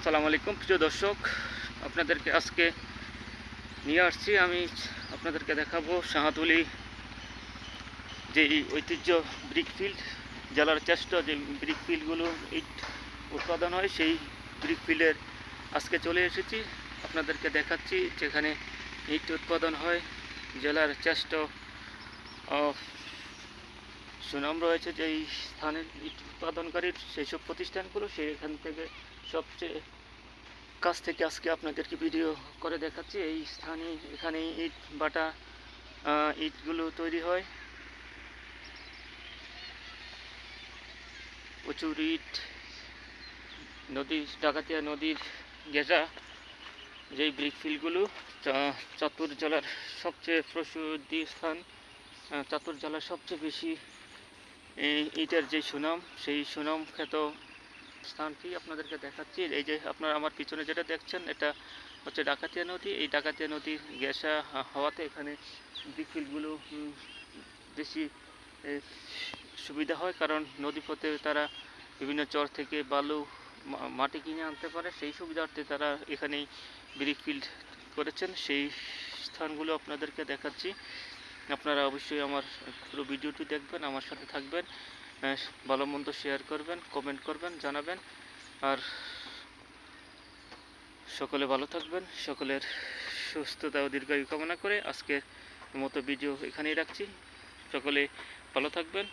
আসসালামু আলাইকুম। প্রিয় দর্শক, আপনাদেরকে আজকে নিয়ে আসছি। আমি আপনাদেরকে দেখাবো শাহাতুলি যে ঐতিহ্য ব্রিক ফিল্ড জেলার চেষ্টা যে ব্রিক ফিল্ডগুলো ইট উৎপাদন হয়, সেই ব্রিক ফিল্ডের আজকে চলে এসেছি। আপনাদেরকে দেখাচ্ছি যেখানে ইট উৎপাদন হয়, জেলার চেষ্টা সুনাম রয়েছে যে এই স্থানের ইট উৎপাদনকারীর সেই সব প্রতিষ্ঠানগুলো সেখান থেকে সবচেয়ে কাছ থেকে আজকে আপনাদেরকে ভিডিও করে দেখাচ্ছি। এই স্থানে এখানে ইট বাটা ইটগুলো তৈরি হয়। প্রচুর ইট, নদী, ডাকাতিয়া নদীর গেজা, যেই ব্রিক ফিল্ডগুলো, চা- চাঁদপুর জেলার সবচেয়ে প্রসিদ্ধ স্থান চাঁদপুর জেলার সবচেয়ে বেশি এই ইটের যে সুনাম, সেই সুনাম খ্যাত স্থানটি আপনাদেরকে দেখাচ্ছি। এই যে আপনারা আমার পিছনে যেটা দেখছেন, এটা হচ্ছে ডাকাতিয়া নদী। এই ডাকাতিয়া নদী গ্যাসা হওয়াতে এখানে বিফিলগুলো বেশি সুবিধা হয় কারণ নদীপথে তারা বিভিন্ন চর থেকে বালু মাটি কিনে আনতে পারে। সেই সুবিধার্থে তারা এখানেই ব্রিক ফিল্ড করেছেন। সেই স্থানগুলো আপনাদেরকে দেখাচ্ছি। আপনারা অবশ্যই আমার পুরো ভিডিওটি দেখবেন, আমার সাথে থাকবেন ভালো মন্দ শেয়ার করবেন কমেন্ট করবেন, জানাবেন, আর সকলে ভালো থাকবেন, সকলের সুস্থতা ও দীর্ঘায়ু কামনা করে আজকের মতো ভিডিও এখানেই রাখছি। সকলে ভালো থাকবেন।